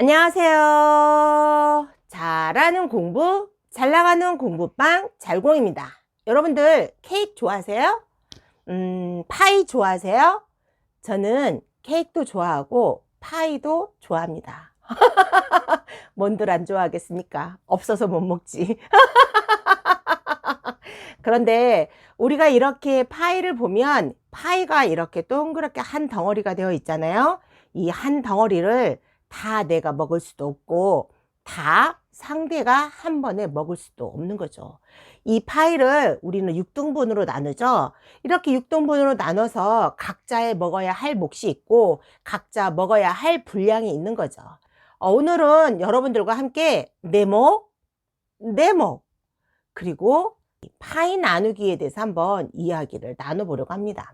안녕하세요. 잘하는 공부, 잘 나가는 공부방 잘공입니다. 여러분들 케이크 좋아하세요? 음, 파이 좋아하세요? 저는 케이크도 좋아하고 파이도 좋아합니다. 뭔들 안 좋아하겠습니까? 없어서 못 먹지. 그런데 우리가 이렇게 파이를 보면 파이가 이렇게 동그랗게 한 덩어리가 되어 있잖아요. 이 한 덩어리를 다 내가 먹을 수도 없고 다 상대가 한 번에 먹을 수도 없는 거죠. 이 파이를 우리는 6등분으로 나누죠. 이렇게 6등분으로 나눠서 각자의 먹어야 할 몫이 있고 각자 먹어야 할 분량이 있는 거죠. 어, 오늘은 여러분들과 함께 내 목, 그리고 파이 나누기에 대해서 한번 이야기를 나눠보려고 합니다.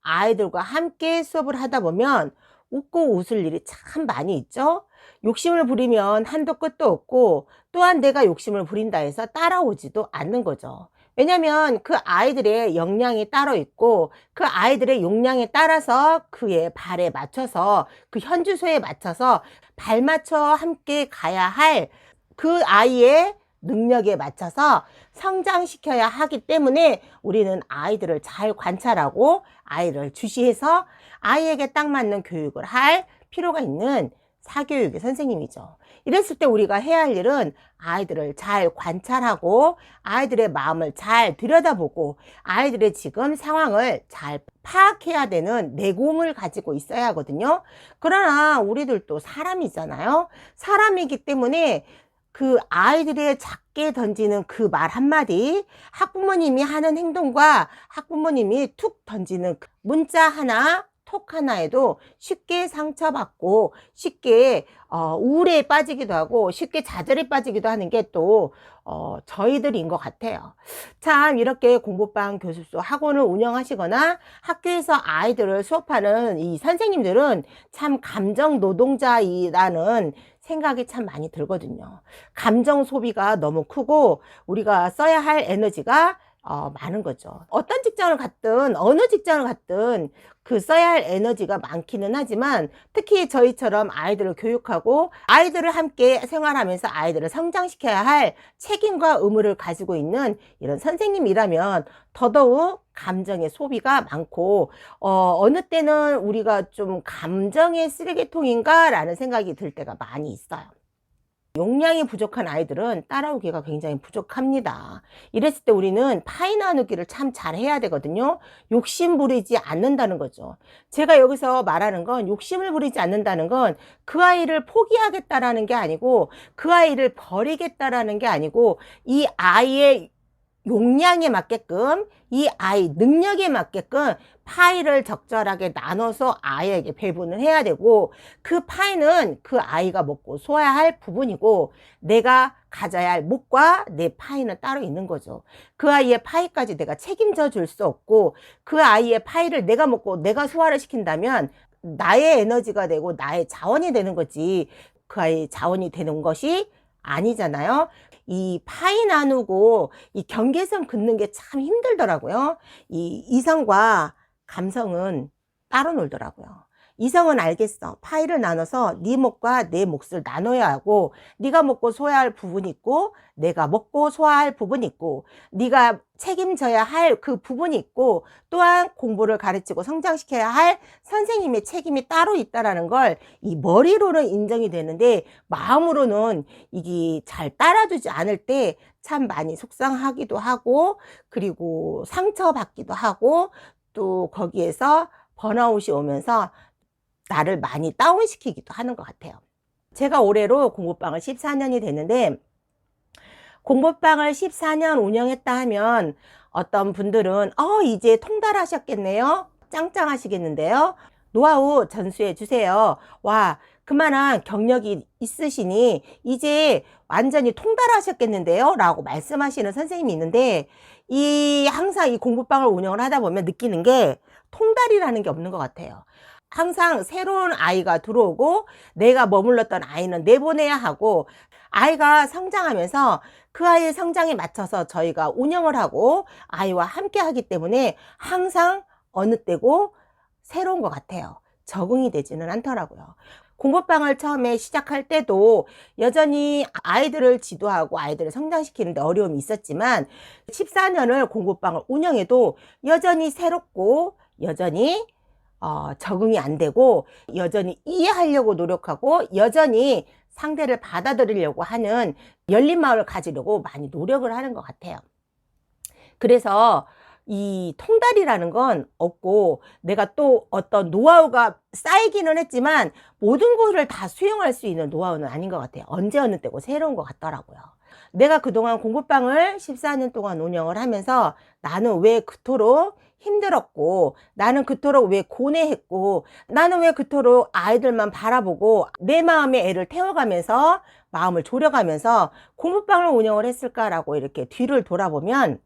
아이들과 함께 수업을 하다 보면 웃고 웃을 일이 참 많이 있죠. 욕심을 부리면 한도 끝도 없고 또한 내가 욕심을 부린다 해서 따라오지도 않는 거죠. 왜냐하면 그 아이들의 역량이 따로 있고 그 아이들의 용량에 따라서 그의 발에 맞춰서 그 현주소에 맞춰서 발 맞춰 함께 가야 할 그 아이의 능력에 맞춰서 성장시켜야 하기 때문에 우리는 아이들을 잘 관찰하고 아이를 주시해서 아이에게 딱 맞는 교육을 할 필요가 있는 사교육의 선생님이죠. 이랬을 때 우리가 해야 할 일은 아이들을 잘 관찰하고 아이들의 마음을 잘 들여다보고 아이들의 지금 상황을 잘 파악해야 되는 내공을 가지고 있어야 하거든요. 그러나 우리들도 사람이잖아요. 사람이기 때문에 그 아이들의 작게 던지는 그 말 한마디, 학부모님이 하는 행동과 학부모님이 툭 던지는 그 문자 하나, 톡 하나에도 쉽게 상처받고 쉽게 어, 우울에 빠지기도 하고 쉽게 좌절에 빠지기도 하는 게또 어, 저희들인 것 같아요. 참 이렇게 공부방 교습소 학원을 운영하시거나 학교에서 아이들을 수업하는 이 선생님들은 참 감정 노동자이라는 생각이 참 많이 들거든요. 감정 소비가 너무 크고 우리가 써야 할 에너지가 어, 많은 거죠. 어떤 직장을 갔든 어느 직장을 갔든 그 써야 할 에너지가 많기는 하지만 특히 저희처럼 아이들을 교육하고 아이들을 함께 생활하면서 아이들을 성장시켜야 할 책임과 의무를 가지고 있는 이런 선생님이라면 더더욱 감정의 소비가 많고 어, 어느 때는 우리가 좀 감정의 쓰레기통인가 라는 생각이 들 때가 많이 있어요. 용량이 부족한 아이들은 따라오기가 굉장히 부족합니다. 이랬을 때 우리는 파이 나누기를 참 잘해야 되거든요. 욕심 부리지 않는다는 거죠. 제가 여기서 말하는 건 욕심을 부리지 않는다는 건 그 아이를 포기하겠다라는 게 아니고 그 아이를 버리겠다라는 게 아니고 이 아이의 용량에 맞게끔 이 아이 능력에 맞게끔 파이를 적절하게 나눠서 아이에게 배분을 해야 되고 그 파이는 그 아이가 먹고 소화해야 할 부분이고 내가 가져야 할 몫과 내 파이는 따로 있는 거죠. 그 아이의 파이까지 내가 책임져 줄 수 없고 그 아이의 파이를 내가 먹고 내가 소화를 시킨다면 나의 에너지가 되고 나의 자원이 되는 거지 그 아이의 자원이 되는 것이 아니잖아요. 이 파이 나누고 이 경계선 긋는 게 참 힘들더라고요. 이 이성과 감성은 따로 놀더라고요. 이성은 알겠어. 파이를 나눠서 네 몫과 내 몫을 나눠야 하고 네가 먹고 소화할 부분이 있고 내가 먹고 소화할 부분이 있고 네가 책임져야 할 그 부분이 있고 또한 공부를 가르치고 성장시켜야 할 선생님의 책임이 따로 있다라는 걸 이 머리로는 인정이 되는데 마음으로는 이게 잘 따라주지 않을 때 참 많이 속상하기도 하고 그리고 상처받기도 하고 또 거기에서 번아웃이 오면서 나를 많이 다운시키기도 하는 것 같아요. 제가 올해로 공부방을 14년이 됐는데 공부방을 14년 운영했다 하면 어떤 분들은 어 이제 통달하셨겠네요. 짱짱하시겠는데요. 노하우 전수해 주세요. 와 그만한 경력이 있으시니 이제 완전히 통달하셨겠는데요. 라고 말씀하시는 선생님이 있는데 이 항상 이 공부방을 운영을 하다 보면 느끼는 게 통달이라는 게 없는 것 같아요. 항상 새로운 아이가 들어오고 내가 머물렀던 아이는 내보내야 하고 아이가 성장하면서 그 아이의 성장에 맞춰서 저희가 운영을 하고 아이와 함께 하기 때문에 항상 어느 때고 새로운 것 같아요. 적응이 되지는 않더라고요. 공부방을 처음에 시작할 때도 여전히 아이들을 지도하고 아이들을 성장시키는데 어려움이 있었지만 14년을 공부방을 운영해도 여전히 새롭고 여전히 어, 적응이 안 되고 여전히 이해하려고 노력하고 여전히 상대를 받아들이려고 하는 열린 마음을 가지려고 많이 노력을 하는 것 같아요. 그래서 이 통달이라는 건 없고 내가 또 어떤 노하우가 쌓이기는 했지만 모든 것을 다 수용할 수 있는 노하우는 아닌 것 같아요. 언제 어느 때고 새로운 것 같더라고요. 내가 그동안 공부방을 14년 동안 운영을 하면서 나는 왜 그토록 힘들었고 나는 그토록 왜 고뇌했고 나는 왜 그토록 아이들만 바라보고 내 마음의 애를 태워가면서 마음을 졸여가면서 공부방을 운영을 했을까라고 이렇게 뒤를 돌아보면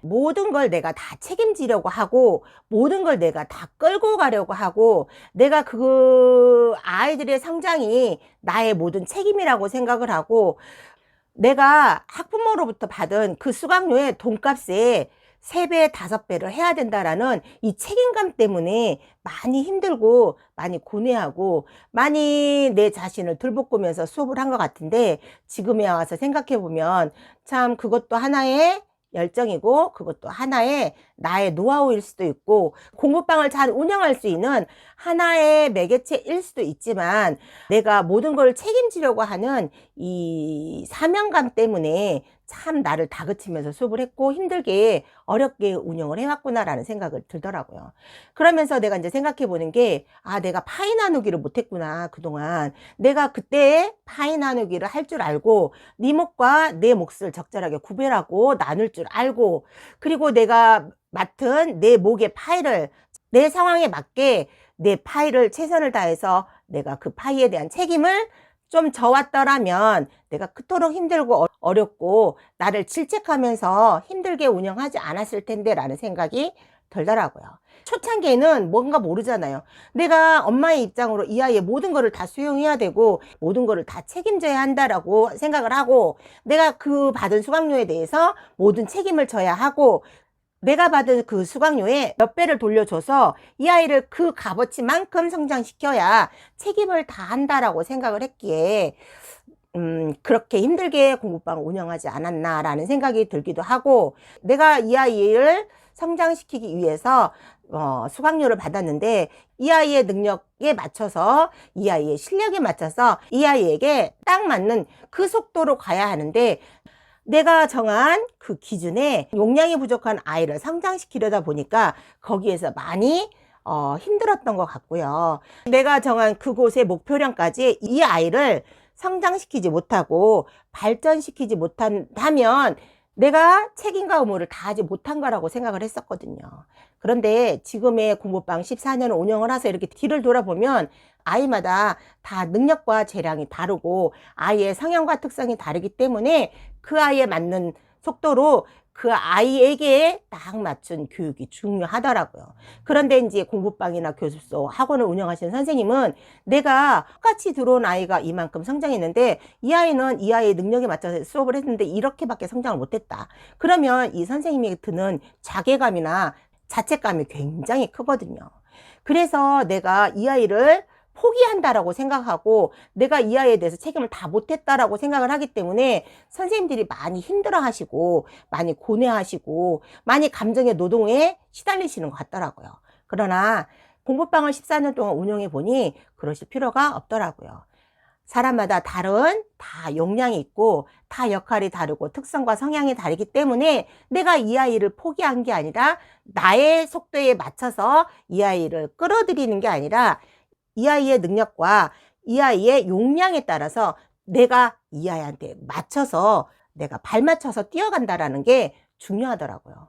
모든 걸 내가 다 책임지려고 하고 모든 걸 내가 다 끌고 가려고 하고 내가 그 아이들의 성장이 나의 모든 책임이라고 생각을 하고 내가 학부모로부터 받은 그 수강료의 돈값에 세 배, 다섯 배를 해야 된다라는 이 책임감 때문에 많이 힘들고 많이 고뇌하고 많이 내 자신을 들볶으면서 수업을 한 것 같은데 지금에 와서 생각해 보면 참 그것도 하나의 열정이고 그것도 하나의 나의 노하우일 수도 있고 공부방을 잘 운영할 수 있는 하나의 매개체일 수도 있지만 내가 모든 걸 책임지려고 하는 이 사명감 때문에 참 나를 다그치면서 수업을 했고 힘들게 어렵게 운영을 해왔구나라는 생각을 들더라고요. 그러면서 내가 이제 생각해 보는 게, 아, 내가 파이 나누기를 못했구나, 그동안. 내가 그때 파이 나누기를 할 줄 알고, 네 몫과 내 몫을 적절하게 구별하고 나눌 줄 알고, 그리고 내가 맡은 내 목의 파이를 내 상황에 맞게 내 파이를 최선을 다해서 내가 그 파이에 대한 책임을 좀 져왔더라면 내가 그토록 힘들고 어- 어렵고 나를 질책하면서 힘들게 운영하지 않았을 텐데 라는 생각이 들더라고요. 초창기에는 뭔가 모르잖아요. 내가 엄마의 입장으로 이 아이의 모든 거를 다 수용해야 되고 모든 거를 다 책임져야 한다라고 생각을 하고 내가 그 받은 수강료에 대해서 모든 책임을 져야 하고 내가 받은 그 수강료에 몇 배를 돌려줘서 이 아이를 그 값어치만큼 성장시켜야 책임을 다 한다라고 생각을 했기에 음, 그렇게 힘들게 공부방을 운영하지 않았나라는 생각이 들기도 하고 내가 이 아이를 성장시키기 위해서 어, 수강료를 받았는데 이 아이의 능력에 맞춰서 이 아이의 실력에 맞춰서 이 아이에게 딱 맞는 그 속도로 가야 하는데 내가 정한 그 기준에 용량이 부족한 아이를 성장시키려다 보니까 거기에서 많이 어, 힘들었던 것 같고요. 내가 정한 그곳의 목표량까지 이 아이를 성장시키지 못하고 발전시키지 못한다면 내가 책임과 의무를 다하지 못한 거라고 생각을 했었거든요. 그런데 지금의 공부방 14년 운영을 해서 이렇게 뒤를 돌아보면 아이마다 다 능력과 재량이 다르고 아이의 성향과 특성이 다르기 때문에 그 아이에 맞는 속도로 그 아이에게 딱 맞춘 교육이 중요하더라고요. 그런데 이제 공부방이나 교습소, 학원을 운영하시는 선생님은 내가 똑같이 들어온 아이가 이만큼 성장했는데 이 아이는 이 아이의 능력에 맞춰서 수업을 했는데 이렇게밖에 성장을 못했다. 그러면 이 선생님이 드는 자괴감이나 자책감이 굉장히 크거든요. 그래서 내가 이 아이를 포기한다라고 생각하고 내가 이 아이에 대해서 책임을 다 못했다라고 생각을 하기 때문에 선생님들이 많이 힘들어 하시고 많이 고뇌하시고 많이 감정의 노동에 시달리시는 것 같더라고요. 그러나 공부방을 14년 동안 운영해 보니 그러실 필요가 없더라고요. 사람마다 다른 다 역량이 있고 다 역할이 다르고 특성과 성향이 다르기 때문에 내가 이 아이를 포기한 게 아니라 나의 속도에 맞춰서 이 아이를 끌어들이는 게 아니라 이 아이의 능력과 이 아이의 용량에 따라서 내가 이 아이한테 맞춰서 내가 발 맞춰서 뛰어간다라는 게 중요하더라고요.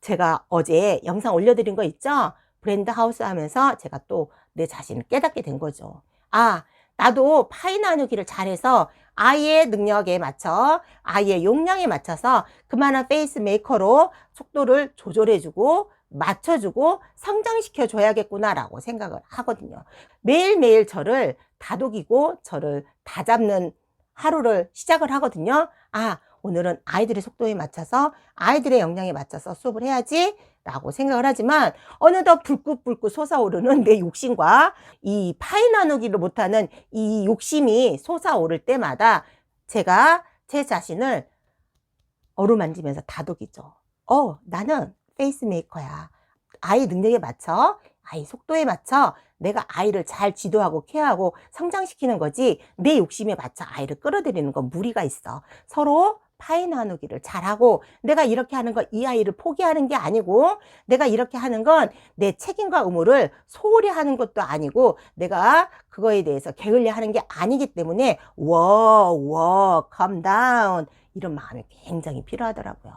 제가 어제 영상 올려드린 거 있죠? 브랜드 하우스 하면서 제가 또 내 자신을 깨닫게 된 거죠. 아, 나도 파이 나누기를 잘해서 아이의 능력에 맞춰 아이의 용량에 맞춰서 그만한 페이스 메이커로 속도를 조절해주고 맞춰주고 성장시켜 줘야겠구나라고 생각을 하거든요. 매일매일 저를 다독이고 저를 다잡는 하루를 시작을 하거든요. 아, 오늘은 아이들의 속도에 맞춰서 아이들의 역량에 맞춰서 수업을 해야지 라고 생각을 하지만 어느덧 불긋불긋 솟아오르는 내 욕심과 이 파이 나누기를 못하는 이 욕심이 솟아오를 때마다 제가 제 자신을 어루만지면서 다독이죠. 어, 나는 페이스메이커야. 아이 능력에 맞춰, 아이 속도에 맞춰 내가 아이를 잘 지도하고 케어하고 성장시키는 거지 내 욕심에 맞춰 아이를 끌어들이는 건 무리가 있어. 서로 파이 나누기를 잘하고 내가 이렇게 하는 건 이 아이를 포기하는 게 아니고 내가 이렇게 하는 건 내 책임과 의무를 소홀히 하는 것도 아니고 내가 그거에 대해서 게을리 하는 게 아니기 때문에 워, 워, calm down 이런 마음이 굉장히 필요하더라고요.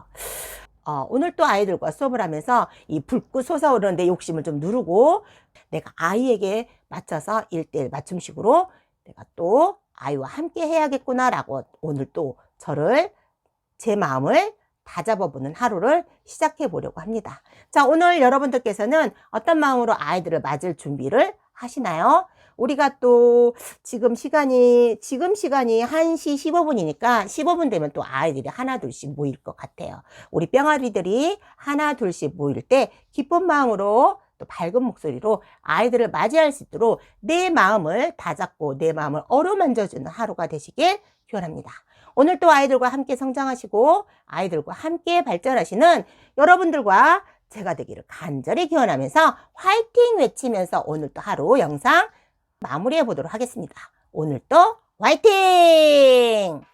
어, 오늘 또 아이들과 수업을 하면서 이 불꽃 솟아오르는 내 욕심을 좀 누르고 내가 아이에게 맞춰서 일대일 맞춤식으로 내가 또 아이와 함께 해야겠구나라고 오늘 또 저를 제 마음을 다잡아보는 하루를 시작해 보려고 합니다. 자, 오늘 여러분들께서는 어떤 마음으로 아이들을 맞을 준비를 하시나요? 우리가 또 지금 시간이, 지금 시간이 1시 15분이니까 15분 되면 또 아이들이 하나, 둘씩 모일 것 같아요. 우리 뿅아리들이 하나, 둘씩 모일 때 기쁜 마음으로 또 밝은 목소리로 아이들을 맞이할 수 있도록 내 마음을 다잡고 내 마음을 어루만져주는 하루가 되시길 기원합니다. 오늘 또 아이들과 함께 성장하시고 아이들과 함께 발전하시는 여러분들과 제가 되기를 간절히 기원하면서 화이팅 외치면서 오늘 또 하루 영상 마무리해 보도록 하겠습니다. 오늘 또 화이팅!